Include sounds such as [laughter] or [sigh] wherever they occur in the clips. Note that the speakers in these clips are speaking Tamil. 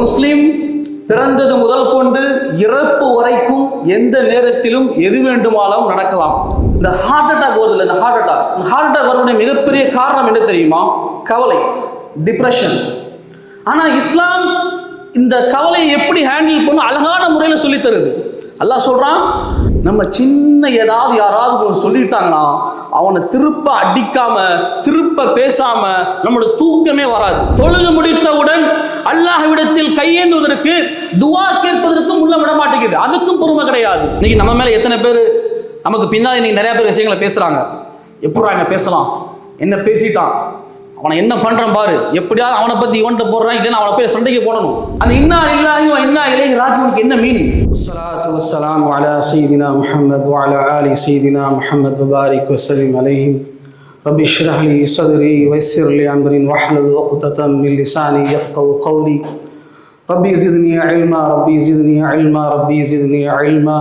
முஸ்லிம் பிறந்தது முதல் கொண்டு இறப்பு வரைக்கும் எந்த நேரத்திலும் எது வேண்டுமானாலும் நடக்கலாம். இந்த ஹார்ட் அட்டாக் வருது இந்த ஹார்ட் அட்டாக் இந்த ஹார்ட் அட்டாக் வரக்கூடிய மிகப்பெரிய காரணம் என்ன தெரியுமா? கவலை டிப்ரெஷன் ஆனால் இஸ்லாம் இந்த கவலையை எப்படி ஹேண்டில் பண்ணும் அழகான முறையில் சொல்லித்தருது. அல்லாஹ் சொல்கிறான் நம்ம சின்ன ஏதாவது யாராவது ஒன்று சொல்லிட்டாங்கன்னா அவனை திருப்ப அடிக்காம திருப்ப பேசாம நம்மளோட தூக்கமே வராது. தொழுது முடித்தவுடன் அல்லாஹ்விடத்தில் கையேந்துவதற்கு துவா கேட்பதற்கும் உள்ள விட மாட்டேங்குது. அதுக்கும் பொறுமை கிடையாது. இன்னைக்கு நம்ம மேல எத்தனை பேர் நமக்கு பின்னால் இன்னைக்கு நிறைய பேர் விஷயங்களை பேசுறாங்க. எப்படா இங்க பேசலாம்? என்ன பேசிட்டான்? அவனை என்ன பண்றான் பாரு எப்படியாவது அவனை பத்தி இவன்கிட்ட போடுறான் இல்லைன்னா அவனை போய் சண்டைக்கு போடணும் அந்த இன்னா இல்லாஹி வ இன்னா இலைஹி ராஜிவுக்கு என்ன மீனிங் الصلاة والسلام على سيدنا محمد وعلى آل سيدنا محمد وبارك وسلم عليهم رب اشرح لي صدري ويسر لي أمري واحلل عقدة من لساني يفقه قولي ربي زدني علما ربي زدني علما ربي زدني علما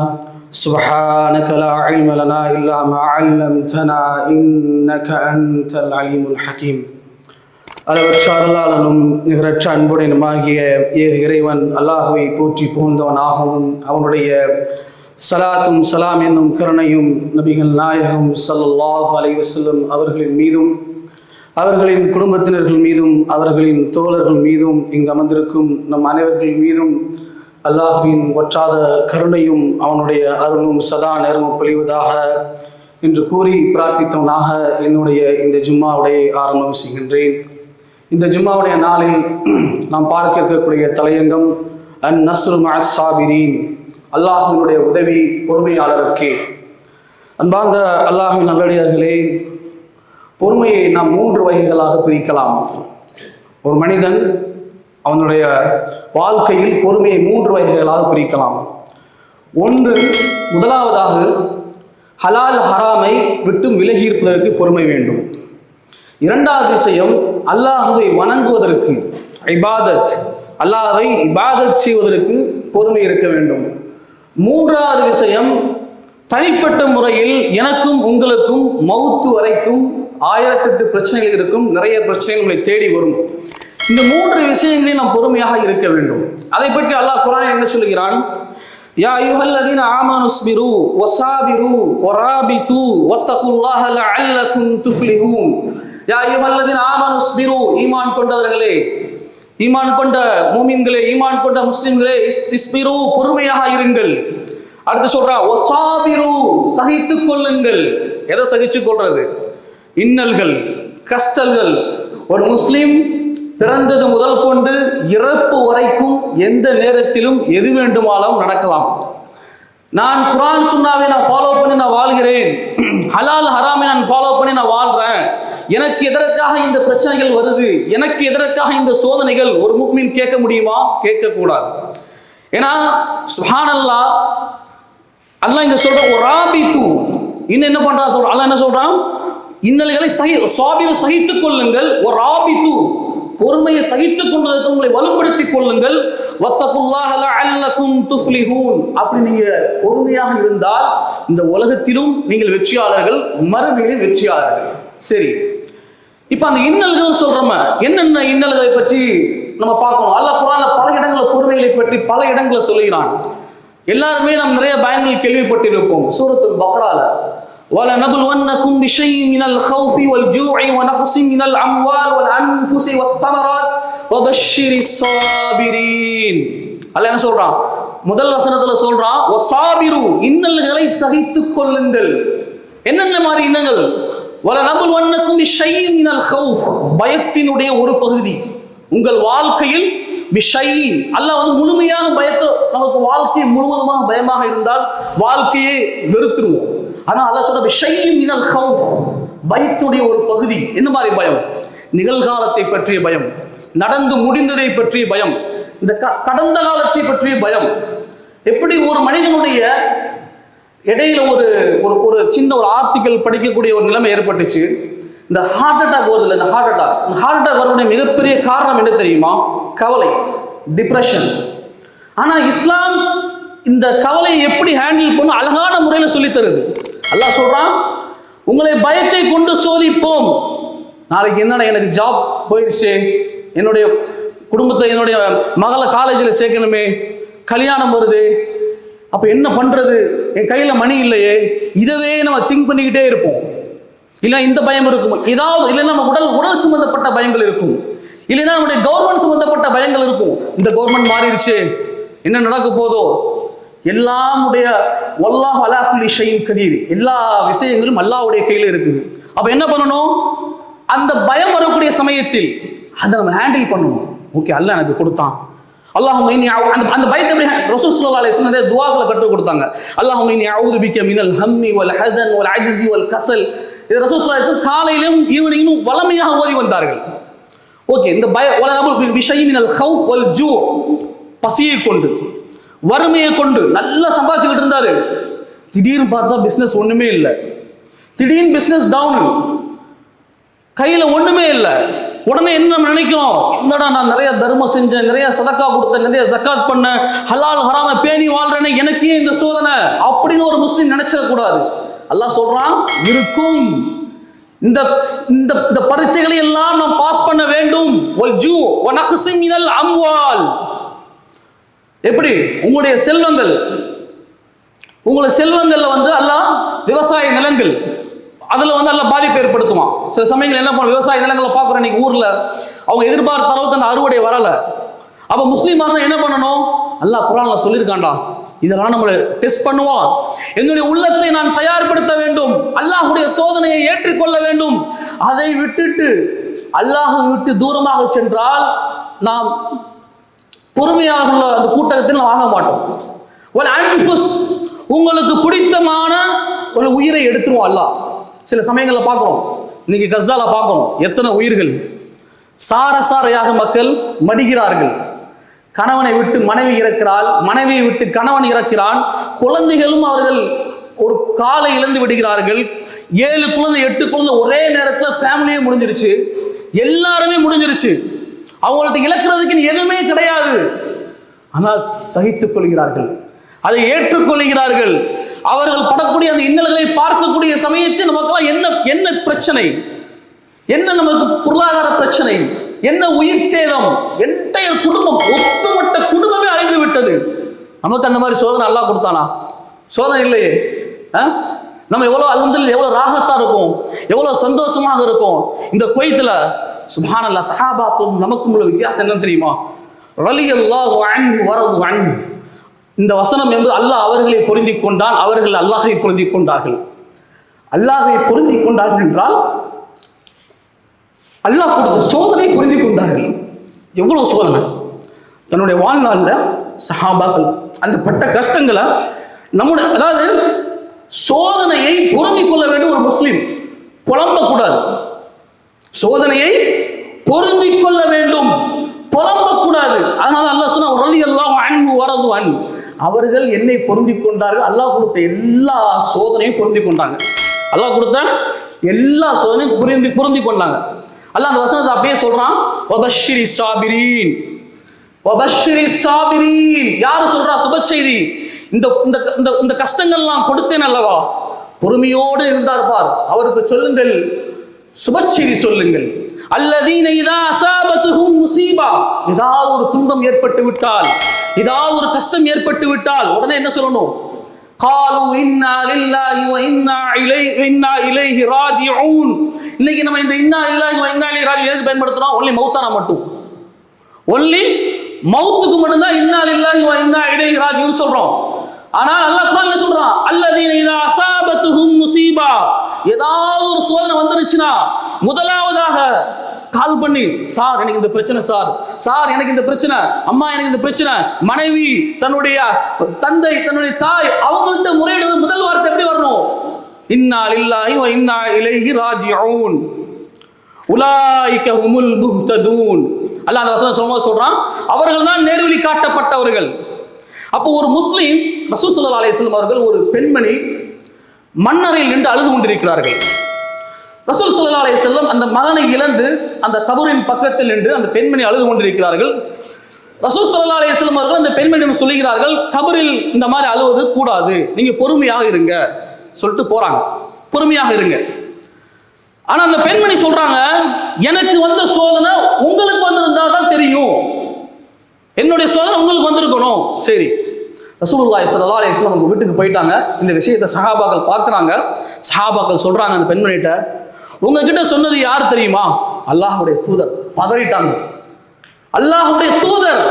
سبحانك لا علم لنا إلا ما علمتنا إنك أنت العليم الحكيم அளவற்ற அருளாளனும் நிகரற்ற அன்புடையனுமாகிய ஏர் இறைவன் அல்லாஹுவை போற்றி புகழ்ந்தவனாகவும் அவனுடைய சலாத்தும் சலாம் என்னும் கருணையும் நபிகள் நாயகம் சல்லாஹ் அலைவசல்லம் அவர்களின் மீதும் அவர்களின் குடும்பத்தினர்கள் மீதும் அவர்களின் தோழர்கள் மீதும் இங்கு அமர்ந்திருக்கும் நம் அனைவர்கள் மீதும் அல்லாஹுவின் ஒற்றாத கருணையும் அவனுடைய அருளும் சதா நேரமும் பொழிவதாக என்று கூறி பிரார்த்தித்தவனாக என்னுடைய இந்த ஜும்மாவுடைய ஆரம்பம் செய்கின்றேன். இந்த ஜும்மாவுடைய நாளில் நாம் பார்க்க இருக்கக்கூடிய தலையங்கம் அன் நஸ்ரு மஸ் அல்லாஹினுடைய உதவி பொறுமையாளருக்கே. அன்பார்ந்த அல்லாஹின் நல்லடியார்களே பொறுமையை நாம் மூன்று வகைகளாக பிரிக்கலாம். ஒரு மனிதன் அவனுடைய வாழ்க்கையில் பொறுமையை மூன்று வகைகளாக பிரிக்கலாம். ஒன்று முதலாவதாக ஹலால் ஹராமை விட்டு விலகி இருப்பதற்கு பொறுமை வேண்டும். இரண்டாவது விஷயம் அல்லாஹுவை வணங்குவதற்கு இபாதத் அல்லாஹை இபாதத் செய்வதற்கு பொறுமை இருக்க வேண்டும். மூன்றாவது விஷயம் தனிப்பட்ட முறையில் எனக்கும் உங்களுக்கும் மவுத்து வரைக்கும் ஆயிரத்தெட்டு பிரச்சனைகள் இருக்கும். நிறைய பிரச்சனைகள் நம்மளை தேடி வரும். இந்த மூன்று விஷயங்களையும் நாம் பொறுமையாக இருக்க வேண்டும். அதை பற்றி அல்லாஹ் குரான் என்ன சொல்கிறான் யா அய்யுஹல்லதீன ஆமனு ஸ்பிரு வஸாபிரு வராபிது லஅல்லகும் துஃப்லிஹூன். யா அய்யுஹல்லதீன ஆமனு ஸ்பிரு ஈமான் கொண்டவர்களே. ஈமான் கொண்ட மூமின்களே ஈமான் கொண்ட முஸ்லிம்களே இஸ்- இஸ்பிரு பொறுமையாக இருங்கள். அடுத்து சொல்றா ஒசாபிரு சகித்துக் கொள்ளுங்கள். எதை சகிச்சு கொள்றது? இன்னல்கள் கஷ்டங்கள். ஒரு முஸ்லிம் பிறந்தது முதல் கொண்டு இறப்பு வரைக்கும் எந்த நேரத்திலும் எது வேண்டுமானாலும் நடக்கலாம். நான் குரான் சுண்ணாவை நான் ஃபாலோ பண்ணி நான் வாழ்கிறேன். ஹலால் ஹராமை நான் ஃபாலோ எனக்கு எதற்காக இந்த பிரச்சனைகள் வருது? எனக்கு எதற்காக இந்த சோதனைகள் ஒரு முக்மீன் கேட்க முடியுமா? கேட்கக்கூடாது. ஏன்னா சுஹானல்லா அல்லாஹ் இங்க சொல்ற ஒரு ராபி தூ இன்னும் என்ன பண்றா சொல்ற? அல்லாஹ் என்ன சொல்றான்? இன்னல்களை சகி சுவாபியை சகித்துக் கொள்ளுங்கள். ஒரு ராபி தூ பொறுமையை சகித்துக் கொண்டதற்கு உங்களை வலுப்படுத்திக் கொள்ளுங்கள். வத்தகுல்லாஹ அப்படி நீங்க பொறுமையாக இருந்தால் இந்த உலகத்திலும் நீங்கள் வெற்றியாளர்கள் மறுமையிலும் வெற்றியாளர்கள். சரி. இப்போ அந்த இன்னல்கள் சொல்றோம என்னென்ன இன்னல்களை பற்றி நம்ம பார்க்கணும் அல்லாஹ் குரான்ல பல இடங்களில் பொறுமைகளை பற்றி பல இடங்களை சொல்லுகிறான் எல்லாருமே நாம் நிறைய பயங்கள் கேள்விப்பட்டிருப்போம் சூரத்துல் பக்ரால وَلَنَبْلُوَنَّكُمْ بِشَيْءٍ مِنَ الْخَوْفِ وَالْجُوعِ وَنَقْصٍ مِنَ الْأَمْوَالِ وَالْأَنفُسِ وَالثَّمَرَاتِ وَبَشِّرِ الصَّابِرِينَ அல்லாஹ் என்ன சொல்றான் முதல் வசனத்துல சொல்றான் வசாபிரு இன்னல்களை சகித்துக் கொள்ளுங்கள் என்னென்ன மாதிரி இன்னங்கள் மினல் பயத்தினுடைய ஒரு பகுதி. உங்கள் வாழ்க்கையில் பிஷையின் அல்ல வந்து முழுமையாக பயத்தை நமக்கு வாழ்க்கை முழுவதுமாக பயமாக இருந்தால் வாழ்க்கையே வெறுத்துருவோம். ஆனா அல்ல சொல்ற பிஷையின் மினல் ஹவுஃப் பயத்துடைய ஒரு பகுதி. என்ன மாதிரி பயம்? நிகழ்காலத்தை பற்றிய பயம். நடந்து முடிந்ததை பற்றிய பயம். இந்த க- கடந்த காலத்தை பற்றிய பயம். எப்படி ஒரு மனிதனுடைய இடையில ஒரு ஒரு ஒரு சின்ன ஒரு ஆர்டிக்கல் படிக்கக்கூடிய ஒரு நிலைமை ஏற்பட்டுச்சு. இந்த ஹார்ட் அட்டாக் வருது இந்த ஹார்ட் அட்டாக் இந்த ஹார்ட் அட்டாக் வரக்கூடிய மிகப்பெரிய காரணம் என்ன தெரியுமா? கவலை டிப்ரெஷன் ஆனால் இஸ்லாம் இந்த கவலையை எப்படி ஹேண்டில் பண்ண அழகான முறையில் சொல்லித் தருது அல்லாஹ் சொல்கிறான் உங்களை பயத்தை கொண்டு சோதிப்போம். நாளைக்கு என்னடா எனக்கு ஜாப் போயிடுச்சு என்னுடைய குடும்பத்தை என்னுடைய மகளை காலேஜில் சேர்க்கணுமே? கல்யாணம் வருது. அப்போ என்ன பண்ணுறது என் கையில் மணி இல்லையே. இதவே நம்ம திங்க் பண்ணிக்கிட்டே இருப்போம். இல்லை இந்த பயம் இருக்கும். ஏதாவது இல்லைன்னா நம்ம உடல் உடல் சம்மந்தப்பட்ட பயங்கள் இருக்கும். இல்லைன்னா நம்முடைய கவர்மெண்ட் சம்மந்தப்பட்ட பயங்கள் இருக்கும். இந்த கவர்மெண்ட் மாறிடுச்சு. என்ன நடக்க போதோ? எல்லாமுடைய ஒல்லா அலா குல்லி ஷைன் கதீர் எல்லா விஷயங்களும் அல்லாவுடைய கையில் இருக்குது. அப்போ என்ன பண்ணணும்? அந்த பயம் வரக்கூடிய சமயத்தில் அதை நம்ம ஹேண்டில் பண்ணணும். ஓகே அல்ல எனக்கு கொடுத்தான். அல்லாஹும் அந்த அந்த பயத்தை எப்படி ரசூல் ஸல்லல்லாஹு அலைஹி வஸல்லம் கற்றுக் கொடுத்தாங்க. அல்லாஹும் இனி அவுது பிக்க மினல் ஹம்மி வல் ஹசன் வல் அஜிசி வல் கசல் இது ரசூல் சுல்லா அலைஹி காலையிலும் ஈவினிங்கும் வளமையாக ஓதி வந்தார்கள். ஓகே இந்த பய வல விஷயம் மினல் ஹவுஃப் வல் ஜூ பசியை கொண்டு வறுமையை கொண்டு நல்லா சம்பாதிச்சுக்கிட்டு இருந்தாரு. திடீர்னு பார்த்தா பிஸ்னஸ் ஒன்றுமே இல்லை. திடீர்னு பிஸ்னஸ் டவுன் கையில் ஒன்றுமே இல்லை. உடனே என்ன நம்ம நினைக்கிறோம்? என்னடா நான் நிறைய தர்மம் செஞ்சேன் நிறைய சதக்கா கொடுத்தேன் நிறைய ஜக்காத் பண்ணேன் ஹலால் ஹராம பேணி வாழ்றேனே எனக்கே இந்த சோதனை அப்படின்னு ஒரு முஸ்லீம் நினைச்சிடக்கூடாது அல்லாஹ் சொல்றான் இருக்கும். இந்த இந்த இந்த பரீட்சைகளை எல்லாம் நாம் பாஸ் பண்ண வேண்டும். ஜூ ஒனக்கு அம்வால். எப்படி? உங்களுடைய செல்வங்கள். உங்களை செல்வங்கள்ல வந்து அல்லாஹ் விவசாய நிலங்கள். அதில் வந்து நல்ல பாதிப்பு ஏற்படுத்துவான். சில சமயங்கள் என்ன பண்ண விவசாய நிலங்களை பார்க்குறோம் இன்னைக்கு ஊரில். அவங்க எதிர்பார்த்த அளவுக்கு அந்த அறுவடை வரலை. அப்போ முஸ்லீமாக இருந்தால் என்ன பண்ணணும்? அல்லாஹ் குரானில் சொல்லியிருக்கான்டா. இதெல்லாம் நம்மளை டெஸ்ட் பண்ணுவான் என்னுடைய உள்ளத்தை நான் தயார்படுத்த வேண்டும். அல்லாஹுடைய சோதனையை ஏற்றுக்கொள்ள வேண்டும். அதை விட்டுட்டு அல்லாஹை விட்டு தூரமாக சென்றால் நாம் பொறுமையாக உள்ள அந்த கூட்டத்தில் நாம் ஆக மாட்டோம். ஒரு உங்களுக்கு பிடித்தமான ஒரு உயிரை எடுத்துருவோம் அல்லாஹ். சில சமயங்களில் பார்க்குறோம். இன்னைக்கு கஸ்ஸால பார்க்குறோம். எத்தனை உயிர்கள். சாரசாரையாக மக்கள் மடிகிறார்கள். கணவனை விட்டு மனைவி இறக்கிறாள். மனைவியை விட்டு கணவன் இறக்கிறான். குழந்தைகளும் அவர்கள் ஒரு காலை இழந்து விடுகிறார்கள். ஏழு குழந்தை எட்டு குழந்தை ஒரே நேரத்தில் ஃபேமிலியே முடிஞ்சிருச்சு. எல்லாருமே முடிஞ்சிருச்சு. அவங்கள்ட்ட இழக்கிறதுக்குன்னு எதுவுமே கிடையாது. ஆனால் சகித்துக் கொள்கிறார்கள். அதை ஏற்றுக்கொள்கிறார்கள். அவர்கள் படக்கூடிய அந்த இன்னல்களை பார்க்கக்கூடிய சமயத்தில் நமக்கெல்லாம் என்ன என்ன பிரச்சனை? என்ன நமக்கு பொருளாதார பிரச்சனை? என்ன உயிர் சேதம்? என்டைய குடும்பம் ஒட்டுமொட்ட குடும்பமே அழிந்து விட்டது. நமக்கு அந்த மாதிரி சோதனை நல்லா கொடுத்தானா? சோதனை இல்லையே. ஆ? நம்ம எவ்வளோ அல்ஹம்துலில்லாஹ் எவ்வளோ ராகத்தா இருக்கும். எவ்வளோ சந்தோஷமாக இருக்கும். இந்த குவைத்தில் சுப்ஹானல்லா சஹாபாக்கும் நமக்கும் உள்ள வித்தியாசம் என்னன்னு தெரியுமா? ரலியல்லாஹு அன்ஹு வரது அன்ஹு. இந்த வசனம் என்பது அல்லாஹ் அவர்களை பொருந்தி கொண்டான் அவர்கள் அல்லாஹை பொருந்தி கொண்டார்கள். அல்லாஹை பொருந்தி கொண்டார்கள் என்றால் அல்லாஹ் கொடுத்த சோதனை புரிந்து கொண்டார்கள். எவ்வளவு சோதனை? தன்னுடைய வாழ்நாளில் சஹாபாக்கள் அந்த பட்ட கஷ்டங்களை நம்முடைய அதாவது சோதனையை பொருந்தி கொள்ள வேண்டும் ஒரு முஸ்லீம். புலம்பக்கூடாது. சோதனையை பொருந்தி கொள்ள வேண்டும். புலம்பக்கூடாது. அதனால அல்லாஹ் சொன்னா ரலி எல்லாம் அன்பு வரது அன்பு அவர்கள் என்னை பொருந்தி கொண்டார்கள். அல்லாஹ் கொடுத்த எல்லா சோதனையும் பொருந்தி கொண்டாங்க. அல்லாஹ் கொடுத்த எல்லா சோதனையும் புரிந்து பொருந்தி கொண்டாங்க. அல்லாஹ் அந்த வசனத்தை அப்படியே சொல்றான். வபஷிரி சாபிரீன் வபஷிரி சாபிரீன் யாரு சொல்றா? சுப செய்தி. இந்த இந்த இந்த இந்த கஷ்டங்கள்லாம் கொடுத்தேன் அல்லவா? பொறுமையோடு இருந்தார் பார். அவருக்கு சொல்லுங்கள். சுபச்செய்தி சொல்லுங்கள். அல்லதீன இதா அசாபத்துகும் முசீபா. ஏதாவது ஒரு துன்பம் ஏற்பட்டு விட்டால். ஏதாவது ஒரு கஷ்டம் ஏற்பட்டு விட்டால். உடனே என்ன சொல்லணும்? காலு இன்னா லில்லாஹி வ இன்னா இலை இன்னா இலைஹி ராஜிஊன். இன்னைக்கு நம்ம இந்த இன்னா லில்லாஹி வ இன்னா இலைஹி ராஜி எதுக்கு பயன்படுத்துறோம்? ஒன்லி மௌத்தானா மட்டும். ஒன்லி மௌத்துக்கு மட்டும்தான் இன்னா லில்லாஹி வ இன்னா இலைஹி ராஜிஊன் சொல்றோம். ஆனா அல்லாஹ் குர்ஆன்ல சொல்றான்? அல்லதீன இதா அசாபத்துஹும் முசீபா. ஏதாவது ஒரு சோதனை வந்துருச்சுன்னா முதலாவதாக கால் பண்ணி. சார் எனக்கு இந்த பிரச்சனை சார். சார் எனக்கு இந்த பிரச்சனை. அம்மா எனக்கு இந்த பிரச்சனை. மனைவி தன்னுடைய தந்தை தன்னுடைய தாய் அவங்கள்ட்ட முறையிடுறது முதல் வார்த்தை எப்படி வரணும்? இன்னா லில்லாஹி வ இன்னா இலைஹி ராஜிஊன். உலாய்க ஹுமுல் முஹ்ததூன். அல்லாஹ் அந்த வசனம் சொல்லும்போது சொல்றான் அவர்கள் தான் நேர்வழி காட்டப்பட்டவர்கள். அப்போ ஒரு முஸ்லீம் ரசூல் ஸல்லல்லாஹு அலைஹி அவர்கள் ஒரு பெண்மணி மண்ணறையில் நின்று அழுது கொண்டிருக்கிறார்கள். ரசூல் ஸல்லல்லாஹு அலைஹி செல்லம் அந்த மகனை இழந்து அந்த கபூரின் பக்கத்தில் நின்று அந்த பெண்மணி அழுது கொண்டிருக்கிறார்கள். ரசூல் ஸல்லல்லாஹு அலைஹி செல்லம் அவர்கள் அந்த பெண்மணியிடம் சொல்லுகிறார்கள் கபரில் இந்த மாதிரி அழுவது கூடாது. நீங்க பொறுமையாக இருங்க. சொல்லிட்டு போறாங்க. பொறுமையாக இருங்க. ஆனா அந்த பெண்மணி சொல்றாங்க எனக்கு வந்த சோதனை உங்களுக்கு வந்திருந்தா தான் தெரியும். என்னுடைய சோதனை உங்களுக்கு வந்திருக்கணும். சரி. ரசூலுல்லாஹி ஸல்லல்லாஹு அலி இஸ்லாம் அவங்க வீட்டுக்கு போயிட்டாங்க. இந்த விஷயத்தை சஹாபாக்கள் பார்க்குறாங்க. சஹாபாக்கள் சொல்கிறாங்க அந்த பெண்மணிகிட்ட உங்ககிட்ட சொன்னது யார் தெரியுமா? அல்லாஹுடைய தூதர் பதறிட்டாங்க. அல்லாஹுடைய தூதர்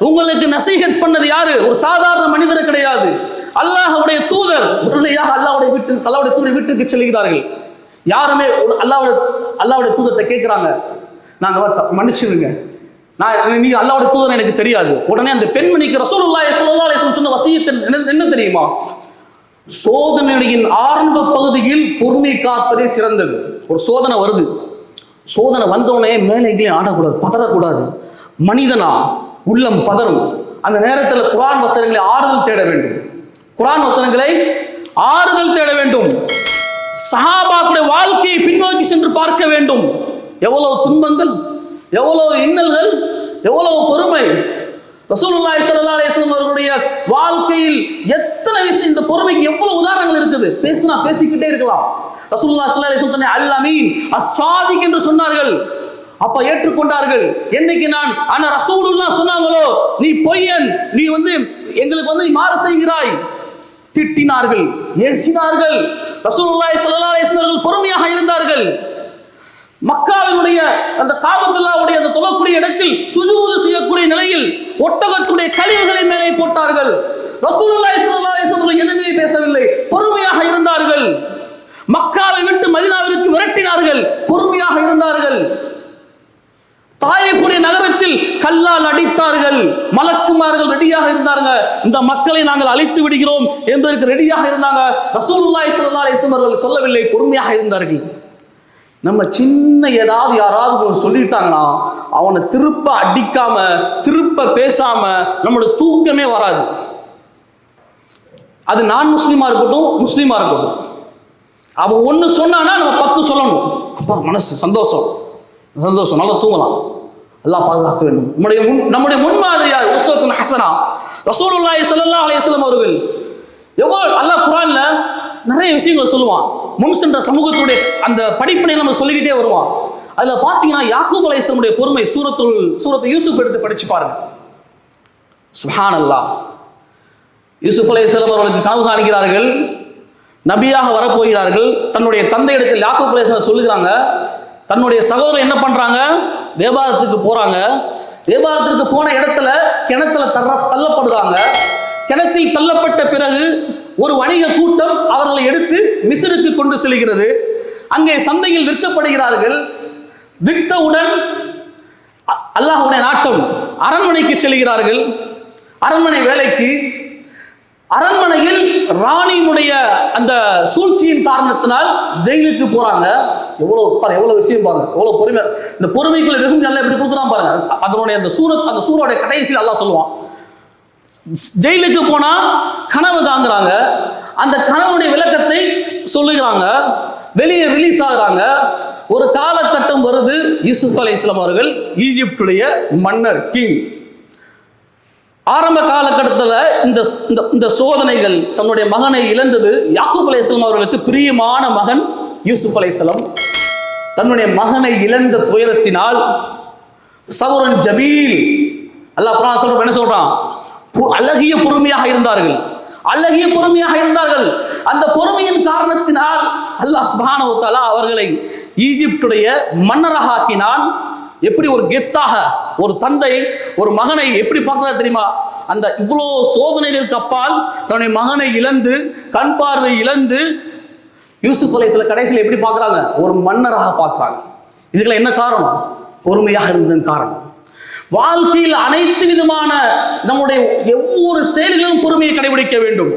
உங்களுக்கு நசீகத் பண்ணது யாரு? ஒரு சாதாரண மனிதர் கிடையாது. அல்லாஹுடைய தூதர் உடனடியாக அல்லாவுடைய வீட்டு அல்லாவுடைய தூதர் வீட்டுக்கு செல்கிறார்கள். யாருமே ஒரு அல்லாவுடைய அல்லாஹ்வுடைய தூதத்தை கேட்குறாங்க நாங்க வ- மன்னிச்சிடுங்க நான் நீங்க அல்லாவோட தூதர் எனக்கு தெரியாது. உடனே அந்த பெண்மணிக்கு ரசூலுல்லாஹி ஸல்லல்லாஹு அலைஹி சொன்ன வசியத்தின் என்ன என்ன தெரியுமா? சோதனையின் ஆரம்ப பகுதியில் பொறுமை காப்பதே சிறந்தது. ஒரு சோதனை வருது. சோதனை வந்தோடனே மேலே கீழே ஆடக்கூடாது பதறக்கூடாது. மனிதனா உள்ளம் பதறும். அந்த நேரத்தில் குரான் வசனங்களை ஆறுதல் தேட வேண்டும். குரான் வசனங்களை ஆறுதல் தேட வேண்டும். சஹாபாக்குடைய வாழ்க்கையை பின்னோக்கி சென்று பார்க்க வேண்டும். எவ்வளவு துன்பங்கள்? எவ்வளவு இன்னல்கள் எவ்வளவு பொறுமை ரசூலுல்லாய் சல்லா அலிஸ்லாம் அவர்களுடைய வாழ்க்கையில் எத்தனை விஷயம் இந்த பொறுமைக்கு எவ்வளவு உதாரணங்கள் இருக்குது? பேசினா பேசிக்கிட்டே இருக்கலாம். ரசூலுல்லா சல்லா அலிஸ்லாம் தன்னை அல்லாமீன் அசாதிக் என்று சொன்னார்கள். அப்ப ஏற்றுக்கொண்டார்கள். என்னைக்கு நான் ஆனா ரசூலுல்லா சொன்னாங்களோ நீ பொய்யன் நீ வந்து எங்களுக்கு வந்து நீ மாறு செய்கிறாய். திட்டினார்கள் ஏசினார்கள். ரசூலுல்லாய் சல்லா அலிஸ்லாம் பொறுமையாக இருந்தார்கள். மக்காவினுடைய அந்த காபத்துல்லாவுடைய அந்த தொழக்கூடிய இடத்தில் சுஜூது செய்யக்கூடிய நிலையில் ஒட்டகத்துடைய கழிவுகளை மேலே போட்டார்கள். ரசூலுல்லாஹி ஸல்லல்லாஹு அலைஹி வஸல்லம் எதுவுமே பேசவில்லை. பொறுமையாக இருந்தார்கள். மக்காவை விட்டு மதினாவிற்கு விரட்டினார்கள். பொறுமையாக இருந்தார்கள். தாயக்கூடிய நகரத்தில் கல்லால் அடித்தார்கள். மலக்குமார்கள் ரெடியாக இருந்தாங்க. இந்த மக்களை நாங்கள் அழித்து விடுகிறோம் என்பதற்கு ரெடியாக இருந்தாங்க. ரசூலுல்லாஹி ஸல்லல்லாஹு அலைஹி வஸல்லம் அவர்கள் சொல்லவில்லை. பொறுமையாக இருந்தார்கள். நம்ம சின்ன ஏதாவது யாராவது ஒன்று சொல்லிட்டாங்கன்னா அவனை திருப்ப அடிக்காம திருப்ப பேசாம நம்மளோட தூக்கமே வராது. அது நான் முஸ்லீமா இருக்கட்டும் முஸ்லீமா இருக்கட்டும். அவன் ஒன்று சொன்னானா நம்ம பத்து சொல்லணும். அப்பா மனசு சந்தோஷம். சந்தோஷம். நல்லா தூங்கலாம். எல்லாம் பாதுகாக்க வேண்டும். நம்முடைய முன் நம்முடைய முன்மாதிரியார் உஸ்வத்துன் ஹசனா. ரசூலுல்லாஹி ஸல்லல்லாஹு அலைஹி அவர்கள் எவ்வளோ அல்லாஹ் குரான்ல நிறைய விஷயங்கள் சொல்லுவான். முன் சென்ற சமூகத்துடைய அந்த படிப்பினை நம்ம சொல்லிக்கிட்டே வருவான். அதில் பார்த்தீங்கன்னா யாக்கூப் அலைசனுடைய பொறுமை சூரத்துள் சூரத்தை யூசுப் எடுத்து படிச்சு பாருங்க. சுஹான் அல்லாஹ் யூசுப் அலைஹிஸ்ஸலாம் அவர்களுக்கு கனவு காண்கிறார்கள். நபியாக வரப்போகிறார்கள். தன்னுடைய தந்தையிடத்தில் யாக்கூப் அலைஹிஸ்ஸலாம் சொல்லுகிறாங்க தன்னுடைய சகோதரர் என்ன பண்ணுறாங்க வியாபாரத்துக்கு போகிறாங்க வியாபாரத்திற்கு போன இடத்துல கிணத்துல தள்ள தள்ளப்படுறாங்க. கிணத்தில் தள்ளப்பட்ட பிறகு ஒரு வணிக கூட்டம் அவர்களை எடுத்து மிஸ்ருக்கு கொண்டு செல்கிறது. அங்கே சந்தையில் விற்கப்படுகிறார்கள். விற்றவுடன் அல்லாஹுடைய நாட்டம் அரண்மனைக்கு செல்கிறார்கள். அரண்மனை வேலைக்கு. அரண்மனையில் ராணியினுடைய அந்த சூழ்ச்சியின் காரணத்தினால் ஜெயிலுக்கு போறாங்க. எவ்வளவு பாருங்க எவ்வளவு விஷயம் பாருங்க. எவ்வளவு பொறுமை. இந்த பொறுமைக்குள்ள வெகுமதி நல்லா எப்படி கொடுக்குறான் பாருங்க. அதனுடைய அந்த சூரத் அந்த சூரோடைய கடைசியில் அல்லாஹ் சொல்லுவான். ஜெயிலுக்கு போனா கனவு தாங்குறாங்க. அந்த கனவுடைய விளக்கத்தை சொல்லுகிறாங்க. வெளியே ரிலீஸ் ஆகுறாங்க. ஒரு காலகட்டம் வருது. யூசுப் அலி இஸ்லாம் அவர்கள் ஈஜிப்டுடைய மன்னர் கிங் ஆரம்ப காலகட்டத்தில் இந்த இந்த இந்த சோதனைகள் தன்னுடைய மகனை இழந்தது. யாக்கூப் அலைஹிஸ்ஸலாம் அவர்களுக்கு பிரியமான மகன் யூசுப் அலைஹிஸ்ஸலாம் தன்னுடைய மகனை இழந்த துயரத்தினால் சவுரன் ஜபீல் அல்லாஹ் குர்ஆன் சொல்ற என்ன சொல்றான்? அழகிய பொறுமையாக இருந்தார்கள். அழகிய பொறுமையாக இருந்தார்கள். அந்த பொறுமையின் காரணத்தினால் அல்லாஹ் சுப்ஹானஹு அவர்களை ஈஜிப்டுடைய மன்னராக ஆக்கினான். எப்படி ஒரு கெத்தாக ஒரு தந்தை ஒரு மகனை எப்படி பார்க்கிறார் தெரியுமா? அந்த இவ்வளோ சோதனைகளுக்கு அப்பால் தன்னுடைய மகனை இழந்து கண் பார்வை இழந்து யூசுப் சில கடைசியில் எப்படி பார்க்குறாங்க? ஒரு மன்னராக பார்க்குறாங்க. இதுக்கெல்லாம் என்ன காரணம்? பொறுமையாக இருந்ததன் காரணம். வாழ்க்கையில் அனைத்து விதமான நம்முடைய ஒவ்வொரு செயல்களிலும் பொறுமையை கடைபிடிக்க வேண்டும்.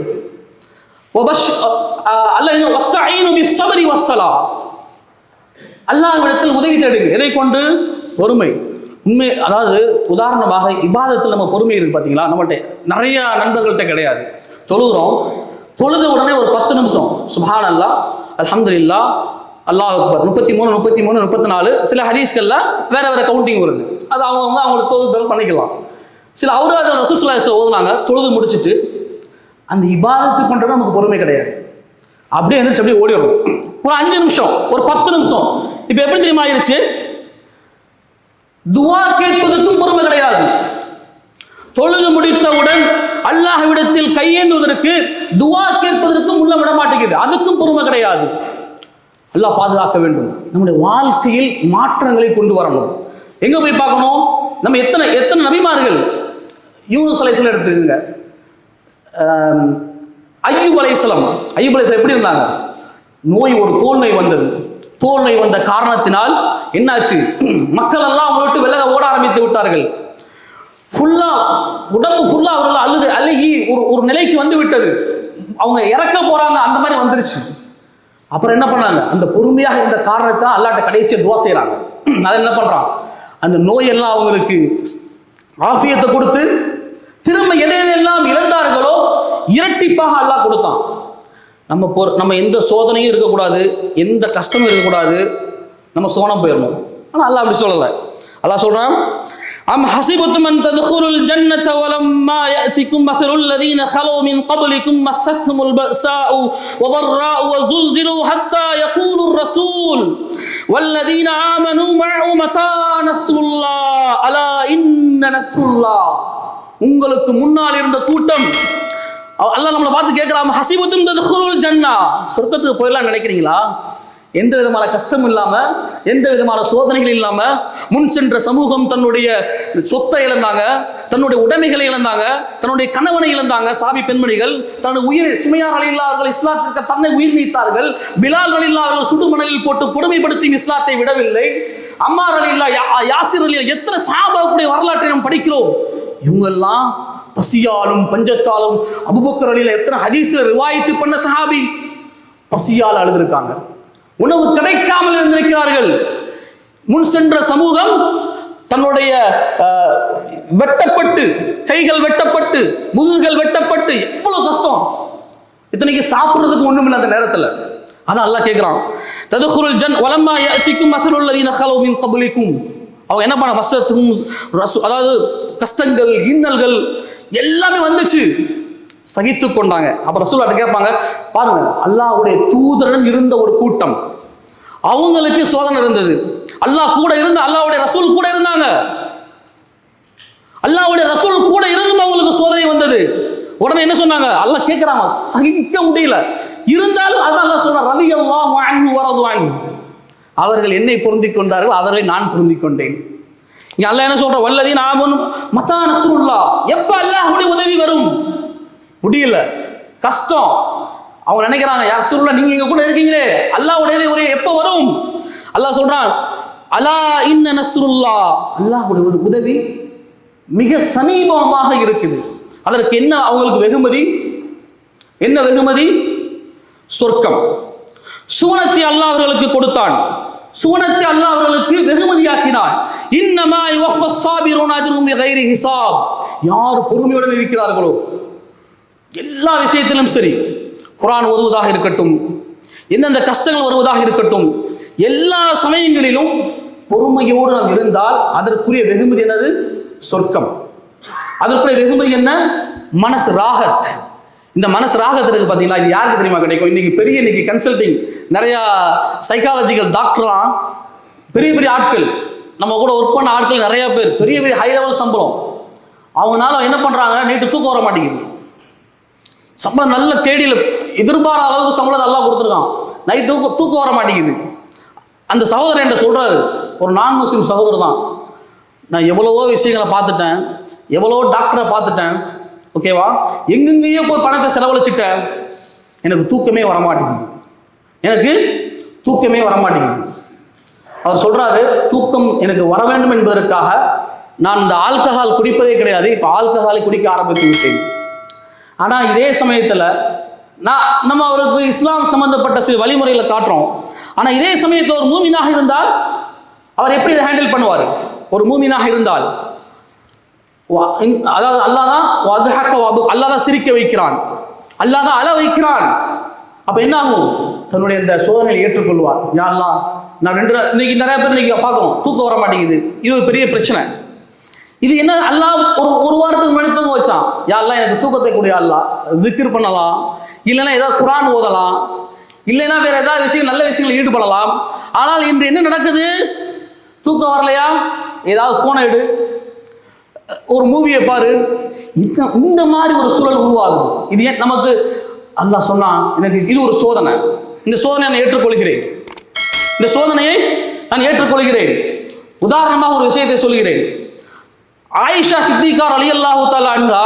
அஹ் அல்லாஹ் வஸ்ஸலா. அல்லாஹ்விடத்தில் உதவி தேடுங்க எதை கொண்டு? பொறுமை. உண்மை அதாவது உதாரணமாக இபாதத்தில் நம்ம பொறுமை இருக்கு பார்த்தீங்களா? நம்மள்ட்ட நிறைய நண்பர்கள்ட்ட கிடையாது. தொழுகிறோம். தொழுத உடனே ஒரு பத்து நிமிஷம். சுபான் அல்லா அல்ஹம்துலில்லா அல்லாஹ் அக்பர். முப்பத்தி மூணு முப்பத்தி மூணு முப்பத்தி நாலு சில ஹதீஸ்கள்லாம் வேற வேற கவுண்டிங் வருது. அது அவங்கவுங்க அவங்களுக்கு தொழுதல் பண்ணிக்கலாம். சில அவுராத ரசூசுல்லாஸ் ஓதுனாங்க தொழுது முடிச்சிட்டு அந்த இபாதத்து பண்ணுறது நமக்கு பொறுமை கிடையாது. அப்படியே எந்திரிச்சு அப்படியே ஓடிடும் ஒரு அஞ்சு நிமிஷம் ஒரு பத்து நிமிஷம். இப்போ எப்படி தெரியுமா ஆயிருச்சு? துவா கேட்பதற்கும் பொறுமை கிடையாது. தொழுது முடித்தவுடன் அல்லாஹ்விடத்தில் கையேந்துவதற்கு துவா கேட்பதற்கும் உள்ள விட மாட்டேங்குது. அதுக்கும் பொறுமை கிடையாது. நல்லா பாதுகாக்க வேண்டும். நம்முடைய வாழ்க்கையில் மாற்றங்களை கொண்டு வரணும். எங்க போய் பார்க்கணும்? நம்ம எத்தனை எத்தனை நபிமார்கள்? யூனுஸ் அலைசல் எடுத்துக்கோங்க. ஆம், ஐயூப் ஐயூப் எப்படி இருந்தாங்க? நோய் ஒரு தோல் நோய் வந்தது. தோல் நோய் வந்த காரணத்தினால் என்னாச்சு? மக்கள் எல்லாம் அவங்க விட்டு விலக ஓட ஆரம்பித்து விட்டார்கள். ஃபுல்லா உடம்பு ஃபுல்லா அவர்கள் அழுது அழுகி ஒரு ஒரு நிலைக்கு வந்து விட்டது. அவங்க இறக்க போறாங்க அந்த மாதிரி வந்துருச்சு. அப்புறம் என்ன பண்ணாங்க? அந்த பொறுமையாக இருந்த காரணத்தான் அல்லாட்ட கடைசியை துவா செய்கிறாங்க [clears throat] அதை என்ன பண்ணுறான் அந்த நோயெல்லாம் அவங்களுக்கு ஆஃபியத்தை கொடுத்து திரும்ப எதையெல்லாம் இழந்தார்களோ இரட்டிப்பாக அல்லாஹ் கொடுத்தான். நம்ம பொ நம்ம எந்த சோதனையும் இருக்கக்கூடாது எந்த கஷ்டமும் இருக்கக்கூடாது நம்ம சோனம் போயிடணும். ஆனால் அல்லாஹ் அப்படி சொல்லலை. அல்லாஹ் சொல்கிறான் அம் ஹசிபுத்துமன் ததுகுருல் ஜன்னத்த يأتكم مثل الذين خلوا من قبلكم مستهم البأساء وضراء وزلزلوا حتى يقول الرسول والذين آمنوا معه متى نصر الله ألا إن نصر الله உங்களுக்கு முன்னால் இருந்த கூட்டம் அவ- அல்லாஹ் நம்மளை பார்த்து கேட்குறான் ஹசிபத்தும் ததுகுருல் ஜன்னா சொர்க்கத்துக்கு போயிடலாம் நினைக்கிறீங்களா எந்த விதமான கஷ்டம் இல்லாம எந்த விதமான சோதனைகள் இல்லாம முன் சென்ற சமூகம் தன்னுடைய சொத்தை இழந்தாங்க தன்னுடைய உடைமைகளை இழந்தாங்க தன்னுடைய கணவனை இழந்தாங்க. சாவி பெண்மணிகள் தன்னுடைய உயிரை சுமையார் அலில்லா இஸ்லாத்திற்கு தன்னை உயிர் நீத்தார்கள். பிலால் அலில்லா சுடுமணலில் போட்டு கொடுமைப்படுத்தி இஸ்லாத்தை விடவில்லை. அம்மார் அலில்லா யா- யாசிர் அலி எத்தனை சாபாவுடைய வரலாற்றை நாம் படிக்கிறோம்? இவங்கெல்லாம் பசியாலும் பஞ்சத்தாலும் அபுபக்கர் அலியில் எத்தனை ஹதீஸ்ல ரிவாயத்து பண்ண சஹாபி? பசியால் அழுதுருக்காங்க. உணவு கிடைக்காமல் இருந்திருக்கிறார்கள். முன் சென்ற சமூகம் தன்னுடைய வெட்டப்பட்டு கைகள் வெட்டப்பட்டு முதுகுகள் வெட்டப்பட்டு எவ்வளவு கஷ்டம். இத்தனைக்கு சாப்பிட்றதுக்கு ஒண்ணும் இல்லை அந்த நேரத்துல. அதான் அல்லா கேட்கிறான் ததுகுருல் ஜன் வலம்மா யஅதிக்கும் மஸலுல்லதீன கலவு மின் கப்லிக்கும். அவங்க என்ன பண்ண வசத்தும் அதாவது கஷ்டங்கள் இன்னல்கள் எல்லாமே வந்துச்சு. சகித்து கொண்டாங்க. அப்புறம் ரசூலாட்ட கேட்பாங்க பாருங்க அல்லாவுடைய தூதரன் இருந்த ஒரு கூட்டம். அவங்களுக்கு சோதனை இருந்தது. அல்லாஹ் கூட இருந்து அல்லாவுடைய ரசூல் கூட இருந்தாங்க. அல்லாவுடைய ரசூல் கூட இருந்தும் அவங்களுக்கு சோதனை வந்தது. உடனே என்ன சொன்னாங்க? அல்லாஹ் கேட்குறாங்க சகிக்க முடியல. இருந்தாலும் அதான் அல்லாஹ் சொல்றான் ரவி அல்லா வாங்கி வரது வாங்கி அவர்கள் என்னை பொருந்தி கொண்டார்கள் அவர்களை நான் பொருந்தி கொண்டேன். இங்க அல்லாஹ் என்ன சொல்ற வல்லதி நாமும் மத்தா நஸ்ருல்லா எப்ப அல்லாஹ்வுடைய உதவி வரும்? முடியல. கஷ்டம். அவங்க நினைக்கிறாங்க யார் சொல்ல நீங்க இங்க கூட இருக்கீங்களே. அல்லாஹ்வுடைய ஒரே எப்ப வரும்? அல்லாஹ் சொல்றான் அலா இன்ன நஸ்ருல்லா அல்லாஹுடைய உதவி மிக சமீபமாக இருக்குது. அதற்கு என்ன அவங்களுக்கு வெகுமதி? என்ன வெகுமதி? சொர்க்கம். சுவனத்தை அல்லாஹ் அவர்களுக்கு கொடுத்தான். சுவனத்தை அல்லாஹ் அவர்களுக்கு வெகுமதியாக்கினான் இன்னமா யுவஃபஸ் சாபிரூன அஜ்ருஹும் பிகைரி ஹிசாப். யார் பொறுமையுடன் இருக்கிறார்களோ எல்லா விஷயத்திலும் சரி. குரான் உதவுவதாக இருக்கட்டும் எந்தெந்த கஷ்டங்கள் வருவதாக இருக்கட்டும் எல்லா சமயங்களிலும் பொறுமையோடு நாம் இருந்தால் அதற்குரிய வெகுமதி என்னது? சொர்க்கம். அதற்குரிய வெகுமதி என்ன? மனசு ராகத். இந்த மனசு ராகத் இருக்கு பார்த்தீங்களா? இது யாருக்கு தெரியுமா கிடைக்கும்? இன்னைக்கு பெரிய இன்னைக்கு கன்சல்டிங் நிறையா சைக்காலஜிக்கல் டாக்டர்லாம் பெரிய பெரிய ஆட்கள். நம்ம கூட ஒர்க் பண்ண ஆட்கள் நிறைய பேர். பெரிய பெரிய ஹை லெவல் சம்பளம். அவங்கனால என்ன பண்ணுறாங்க நைட்டு தூக்கம் வர மாட்டேங்குது. சம்பளம் நல்ல தேடியில் எதிர்பார அளவுக்கு சம்பளம் நல்லா கொடுத்துருக்கான். நைட் தூக்கம் தூக்கம் வர மாட்டேங்குது. அந்த சகோதரன் என்கிட்ட சொல்கிறாரு ஒரு நான் முஸ்லீம் சகோதரர் தான். நான் எவ்வளவோ விஷயங்களை பார்த்துட்டேன் எவ்வளவோ டாக்டரை பார்த்துட்டேன். ஓகேவா எங்கெங்கேயோ போய் பணத்தை செலவழிச்சிட்டேன். எனக்கு தூக்கமே வர மாட்டேங்குது. எனக்கு தூக்கமே வர மாட்டேங்குது. அவர் சொல்கிறாரு தூக்கம் எனக்கு வர வேண்டும் என்பதற்காக நான் இந்த ஆல்கஹால் குடிப்பதே கிடையாது. இப்போ ஆல்கஹாலை குடிக்க ஆரம்பித்து விட்டேன். ஆனால் இதே சமயத்தில் நான் நம்ம அவருக்கு இஸ்லாம் சம்மந்தப்பட்ட சில வழிமுறைகளை காட்டுறோம். ஆனால் இதே சமயத்தில் ஒரு மூமினாக இருந்தால் அவர் எப்படி இதை ஹேண்டில் பண்ணுவார்? ஒரு மூமினாக இருந்தால். அதாவது அல்லா தான் அல்லா அல்லாஹ் தான் சிரிக்க வைக்கிறான். அல்லாஹ் தான் அழ வைக்கிறான். அப்போ என்ன ஆகும்? தன்னுடைய இந்த சோதனையை ஏற்றுக்கொள்வார். யாரெல்லாம் நான் ரெண்டு இன்னைக்கு நிறைய பேர் இன்னைக்கு பார்க்குறோம். தூக்கம் வர மாட்டேங்குது. இது ஒரு பெரிய பிரச்சனை. இது என்ன அல்லா ஒரு ஒரு வாரத்துக்கு முன்னாடி தூங்க வச்சான். யா எனக்கு தூக்கத்தை கூடிய அல்லா திக்ர் பண்ணலாம். இல்லைன்னா ஏதாவது குரான் ஓதலாம். இல்லைன்னா வேற ஏதாவது விஷயம் நல்ல விஷயங்கள் ஈடுபடலாம். ஆனால் இன்று என்ன நடக்குது? தூக்கம் வரலையா? ஏதாவது ஃபோனை எடு. ஒரு மூவியை பாரு. இந்த- இந்த மாதிரி ஒரு சூழல் உருவாகும் இது ஏன் நமக்கு அல்லாஹ் சொன்னான் எனக்கு இது ஒரு சோதனை. இந்த சோதனையை நான் ஏற்றுக்கொள்கிறேன். இந்த சோதனையை நான் ஏற்றுக்கொள்கிறேன். உதாரணமாக ஒரு விஷயத்தை சொல்கிறேன். ஆயிஷா சித்திகார் அலி அல்லாஹு தாலா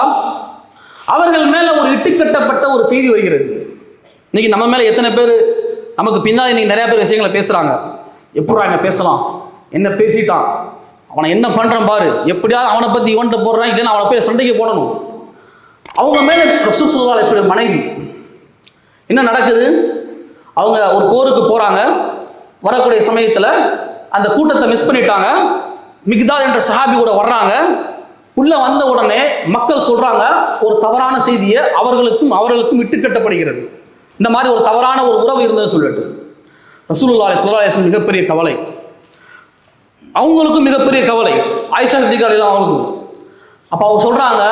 அவர்கள் மேல ஒரு இட்டுக்கட்டப்பட்ட ஒரு செய்தி வருகிறது. இன்னைக்கு நம்ம மேல எத்தனை பேர் நமக்கு பின்னால் இன்னைக்கு நிறைய பேர் விஷயங்களை பேசுறாங்க. எப்படா இங்க பேசலாம்? என்ன பேசிட்டான்? அவனை என்ன பண்றான் பாரு. எப்படியாவது அவனை பத்தி இவன்கிட்ட போடுறான் இல்லைன்னா அவனை போய் சண்டைக்கு போடணும். அவங்க மேல ரசூல் ஸல்லல்லாஹு மனைவி என்ன நடக்குது? அவங்க ஒரு போருக்கு போறாங்க. வரக்கூடிய சமயத்தில் அந்த கூட்டத்தை மிஸ் பண்ணிட்டாங்க. மிக்தாத் என்ற சஹாபி கூட வர்றாங்க. உள்ள வந்த உடனே மக்கள் சொல்றாங்க ஒரு தவறான செய்தியை அவர்களுக்கும் அவர்களுக்கும் இட்டுக்கட்டப்படுகிறது. இந்த மாதிரி ஒரு தவறான ஒரு உறவு இருந்ததுன்னு சொல்லிட்டு. ரசூலுல்லாஹி ஸல்லல்லாஹு மிகப்பெரிய கவலை. அவங்களுக்கும் மிகப்பெரிய கவலை. ஆயிஷா சித்திகாரிலாம் அவங்களுக்கும். அப்போ அவங்க சொல்றாங்க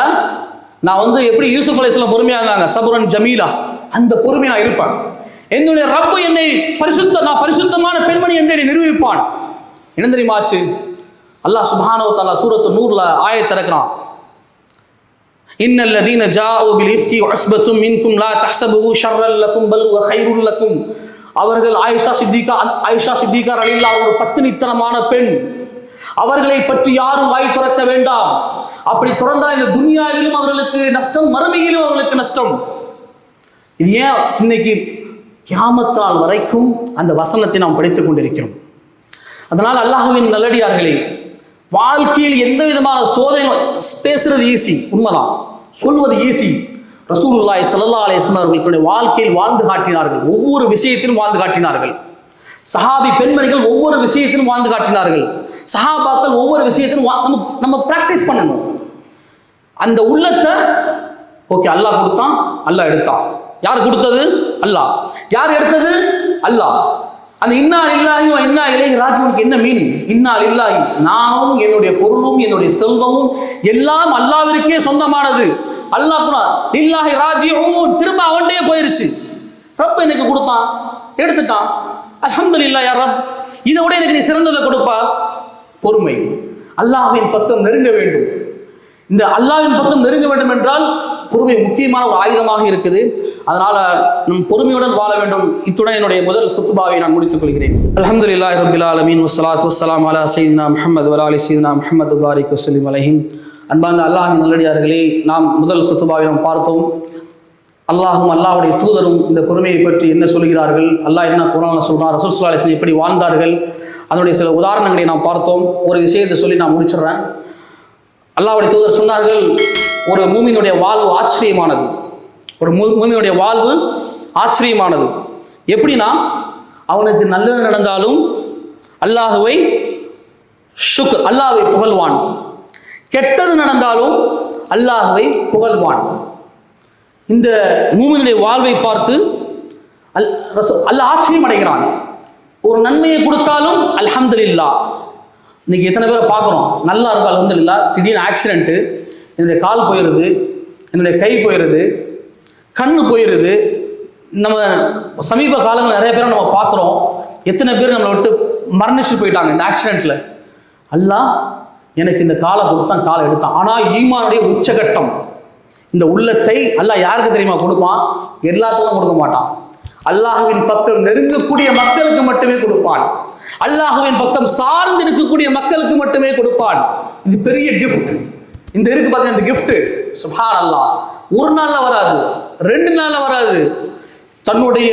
நான் வந்து எப்படி யூசுப் அலைஹிஸ்ஸலாம் பொறுமையாக இருந்தாங்க? சபுரன் ஜமீலா. அந்த பொறுமையாக இருப்பான். என்னுடைய ரப்பு என்னை பரிசுத்த நான் பரிசுத்தமான பெண்மணி என்று என்னை நிரூபிப்பான். என்ன தெரியுமாச்சு அல்லாஹ் சுபானோ தாலா சூரத்து நூறில் ஆய திறக்கிறான். இன்னல்லதீன ஜாஓ பில் இஃப்கி அஸ்பத்தும் மின்கும் லா தஹ்சபு அவர்கள் ஆயிஷா சித்திகா ஆயிஷா சித்திகா ரலில்லா ஒரு பத்தினித்தனமான பெண். அவர்களை பற்றி யாரும் வாய் துறக்க வேண்டாம். அப்படி துறந்தால் இந்த துனியாவிலும் அவர்களுக்கு நஷ்டம் மறுமையிலும் அவர்களுக்கு நஷ்டம். இது ஏன் இன்னைக்கு கியாமத்தால் வரைக்கும் அந்த வசனத்தை நாம் படித்துக் கொண்டிருக்கிறோம். அதனால் அல்லாஹுவின் நல்லடியார்களே வாழ்க்கையில் எந்த விதமான சோதனை பேசுறது ஈஸி உண்மைதான். சொல்வது ஈஸி ரசூலுல்லாய் சல்லா அலைஹி அவர்கள் தன்னுடைய வாழ்க்கையில் வாழ்ந்து காட்டினார்கள். ஒவ்வொரு விஷயத்திலும் வாழ்ந்து காட்டினார்கள். சஹாபி பெண்மணிகள் ஒவ்வொரு விஷயத்திலும் வாழ்ந்து காட்டினார்கள். சஹாபாக்கள் ஒவ்வொரு விஷயத்திலும் வா- நம்ம நம்ம ப்ராக்டிஸ் பண்ணணும். அந்த உள்ளத்தை ஓகே அல்லாஹ் கொடுத்தான் அல்லாஹ் எடுத்தான். யார் கொடுத்தது? அல்லாஹ். யார் எடுத்தது? அல்லாஹ். அந்த இன்னா இல்லாயும் இன்னா இலைஹி ராஜுவனுக்கு என்ன மீனிங் இன்னா இல்லாயும் நானும் என்னுடைய பொருளும் என்னுடைய செல்வமும் எல்லாம் அல்லாவிற்கே சொந்தமானது. அல்லாஹ் கூட இல்லாஹி ராஜ்யமும் திரும்ப அவன்டே போயிருச்சு. ரப் எனக்கு கொடுத்தான் எடுத்துட்டான். அசுந்தலில்லா யார் ரப் இதை விட எனக்கு நீ சிறந்ததை கொடுப்பா. பொறுமை. அல்லாஹின் பக்கம் நெருங்க வேண்டும். இந்த அல்லாவின் பக்கம் நெருங்க வேண்டும் என்றால் பொறுமை முக்கியமான ஒரு ஆயுதமாக இருக்குது. அதனால நம் பொறுமையுடன் வாழ வேண்டும். இத்துடன் என்னுடைய முதல் சுத்துபாவை நான் முடித்துக் கொள்கிறேன். அலமது இல்லா ரபில் ஆலமீன். வசலாத் வசலாம் அலா சைதினா முஹம்மது வலா அலி சையீனா முஹம்மது பாரிக் வசலிம் அலஹிம். அன்பான அல்லாஹின் நல்லடியார்களே நாம் முதல் சுத்துபாவை நாம் பார்த்தோம். அல்லாஹும் அல்லாஹுடைய தூதரும் இந்த பொறுமையை பற்றி என்ன சொல்கிறார்கள்? அல்லாஹ் என்ன குரான சொல்கிறார் ரசூல் ஸல்லல்லாஹு எப்படி வாழ்ந்தார்கள்? அதனுடைய சில உதாரணங்களை நாம் பார்த்தோம். ஒரு விஷயத்தை சொல்லி நான் முடிச்சிடுறேன். அல்லாவுடைய தூதர் சொன்னார்கள் ஒரு மூமியினுடைய வாழ்வு ஆச்சரியமானது. ஒரு மூமியினுடைய வாழ்வு ஆச்சரியமானது. எப்படின்னா அவனுக்கு நல்லது நடந்தாலும் அல்லாஹுவை ஷுக் அல்லாஹை புகழ்வான். கெட்டது நடந்தாலும் அல்லாஹுவை புகழ்வான். இந்த மூமியினுடைய வாழ்வை பார்த்து அல் ரசூ- ஆச்சரியம் அடைகிறான் ஒரு நன்மையை கொடுத்தாலும் அல்ஹம்துல்லா இன்னைக்கு எத்தனை பேரை பார்க்குறோம்? நல்லா இருக்கும் அலமதுல்லா திடீர்னு ஆக்சிடென்ட்டு என்னுடைய கால் போயிடுது என்னுடைய கை போயிடுது கண்ணு போயிடுது. நம்ம சமீப காலங்கள் நிறைய பேரை நம்ம பார்க்குறோம். எத்தனை பேர் நம்மளை விட்டு மரணிச்சு போயிட்டாங்க இந்த ஆக்சிடெண்ட்டில் அல்லாஹ் எனக்கு இந்த காலை கொடுத்தான் காலை எடுத்தான். ஆனால் ஈமானுடைய உச்சகட்டம். இந்த உள்ளத்தை அல்லாஹ் யாருக்கு தெரியுமா கொடுப்பான்? எல்லாத்துக்கும் கொடுக்க மாட்டான். அல்லாஹுவின் பக்கம் நெருங்கக்கூடிய மக்களுக்கு மட்டுமே கொடுப்பான். அல்லாஹுவின் பக்கம் சார்ந்து இருக்கக்கூடிய மக்களுக்கு மட்டுமே கொடுப்பான். இது பெரிய கிஃப்ட் இந்த இருக்கு பார்த்தீங்கன்னா இந்த கிஃப்ட் சுப்ஹான் அல்லாஹ் ஒரு நாளில் வராது. ரெண்டு நாளில் வராது. தன்னுடைய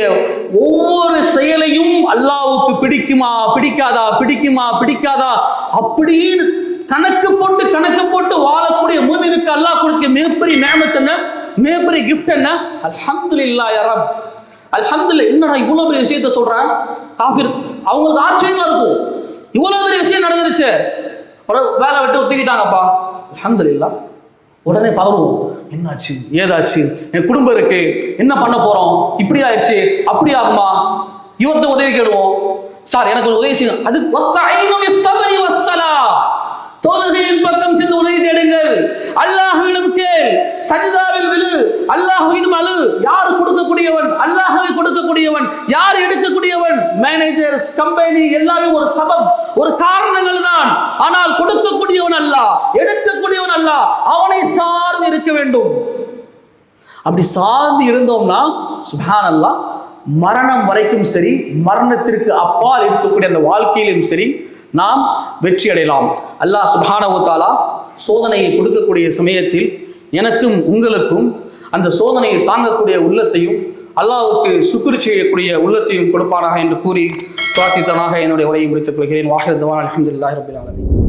ஒவ்வொரு செயலையும் அல்லாவுக்கு பிடிக்குமா பிடிக்காதா பிடிக்குமா பிடிக்காதா அப்படின்னு கணக்கு போட்டு கணக்கு போட்டு வாழக்கூடிய மூமினுக்கு அல்லாஹ் கொடுக்க மிகப்பெரிய நேமத்து என்ன? மிகப்பெரிய கிஃப்ட் என்ன? அல்ஹம்துலில்லாஹ் இல்லா யாரா அல்ஹம்துலில்லாஹ் என்னடா இவ்வளோ பெரிய விஷயத்த சொல்றான்? காஃபிர் அவங்களுக்கு ஆச்சரியமா இருக்கும். இவ்வளோ பெரிய விஷயம் நடந்துருச்சு. வேலை விட்டு ஒத்துக்கிட்டாங்கப்பா. அல்ஹம்துலில்லாஹ் உடனே பதறுவோம். என்னாச்சு? ஏதாச்சு? என் குடும்பம் இருக்கு. என்ன பண்ண போறோம்? இப்படி ஆயிடுச்சு. அப்படி ஆகுமா? இவர்த்த உதவி கேடுவோம். சார் எனக்கு ஒரு உதவி செய்யணும். அது வஸ்தஈனு பிஸ்ஸப்ரி வஸ்ஸலா பக்கம் சென்று உதவி தேடுங்கள். அல்லாஹுவிடம் கேள். சஜிதாவில் விழு. அல்லாஹுவிடம் அழு. யார் கொடுக்கக்கூடியவன்? அல்லாஹ்வை எடுக்கக்கூடியவன் யார் எடுக்கக்கூடியவன்? மேனேஜர்ஸ் கம்பெனி எல்லாமே ஒரு சபம் ஒரு காரணங்கள் தான். ஆனால் கொடுக்கக்கூடியவன் அல்ல அல்லாஹ் எடுக்கக்கூடியவன் அல்ல அவனை சார்ந்து இருக்க வேண்டும். அப்படி சார்ந்து இருந்தோம்னா சுபான் அல்லாஹ் மரணம் வரைக்கும் சரி மரணத்திற்கு அப்பால் இருக்கக்கூடிய அந்த வாழ்க்கையிலும் சரி நாம் வெற்றி அடையலாம். அல்லாஹ் சுபானவுத்தாலா சோதனையை கொடுக்கக்கூடிய சமயத்தில் எனக்கும் உங்களுக்கும் அந்த சோதனையை தாங்கக்கூடிய உள்ளத்தையும் அல்லாவுக்கு சுக்குரு செய்யக்கூடிய உள்ளத்தையும் கொடுப்பானாக என்று கூறி பிரார்த்தித்தனாக என்னுடைய உரையை முடித்துக் கொள்கிறேன். வாஹிரத்வான் அலமதுல்லாஹி ரபில் ஆலமீன்.